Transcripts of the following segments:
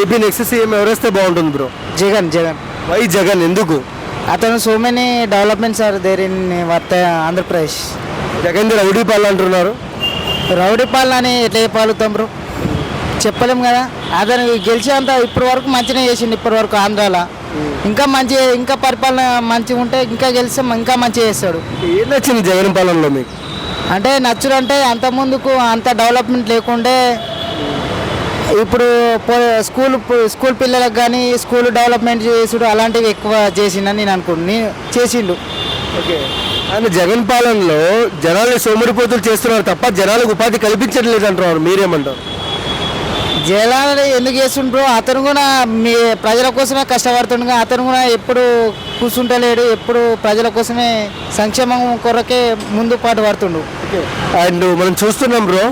AP next CM ఎవరేస్తే బాగుంటుంది bro? Jagan Jagan. Why Jagan ఎందుకు? అతను so many developments are there in వర్త Andhra Pradesh Jagan rowdy పాలన అంటున్నారు. రౌడీ పాలన అని ఎట్లా చెప్పగలుగుతాం బ్రో? చెప్పలేం కదా. అతను గెలిచేంత ఇప్పటి వరకు మంచిగా చేసిండు ఇప్పటి వరకు ఆంధ్రాలో. ఇంకా మంచి ఇంకా పరిపాలన మంచిగా ఉంటే ఇంకా గెలిస్తే ఇంకా మంచిగా చేస్తాడు. ఏం నచ్చింది జగన్ పాలనలో మీకు? అంటే నచ్చుడు అంటే అంత ముందుకు అంత డెవలప్మెంట్ లేకుండే ఇప్పుడు స్కూల్ స్కూల్ పిల్లలకు కానీ స్కూల్ డెవలప్మెంట్ చేసుడు అలాంటివి ఎక్కువ చేసిండని నేను అనుకుంటున్నాను చేసిండు. ఓకే. ఆయన జగన్ పాలనలో జనాల్ని సోమరిపోతులు చేస్తున్నారు తప్ప జనాలకు ఉపాధి కల్పించట్లేదు అంటున్నారు మీరేమంటారు? జనాలు ఎందుకు చేస్తుండ్రో? అతను కూడా మీ ప్రజల కోసమే కష్టపడుతుండగా అతను కూడా ఎప్పుడు కూర్చుంటలేడు ఎప్పుడు ప్రజల కోసమే సంక్షేమం కొరకే ముందు పాటు పడుతుండు. అండ్ మనం చూస్తున్నాం బ్రో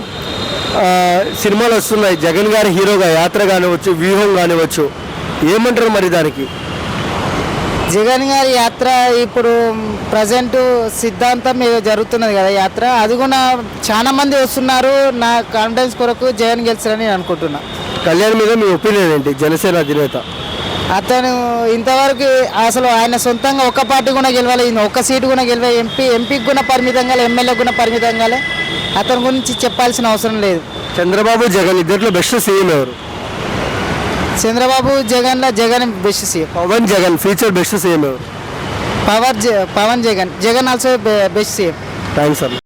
సినిమాలు వస్తున్నాయి. జగన్ గారి హీరోగా యాత్ర కానివచ్చు వ్యూహం కానివచ్చు ఏమంటారు మరి దానికి? జగన్ గారి యాత్ర ఇప్పుడు ప్రజెంట్ సిద్ధాంతం మీద జరుగుతున్నది కదా యాత్ర. అది కూడా చాలా మంది వస్తున్నారు. నా కాన్ఫిడెన్స్ కొరకు జగన్ గెలిచారని నేను అనుకుంటున్నా. కళ్యాణ్ మీద మీ ఒపీనియన్ ఏంటి? జనసేన అధినేత. అతను ఇంతవరకు అసలు ఆయన సొంతంగా ఒక పార్టీ కూడా గెలవాలి ఒక్క సీటు కూడా గెలవాలి. ఎంపీ ఎంపీకి కూడా పరిమితంగా ఎమ్మెల్యే కూడా పరిమితంగా అతని గురించి చెప్పాల్సిన అవసరం లేదు. చంద్రబాబు జగన్ ఇద్దరిలో బెస్ట్ సీఎం ఎవరు? Chandrababu జగన్లో Jagan best CM Pawan Jagan future best CM ఎవరు? Power Pawan Jagan. Jagan also best CM thanks అన్న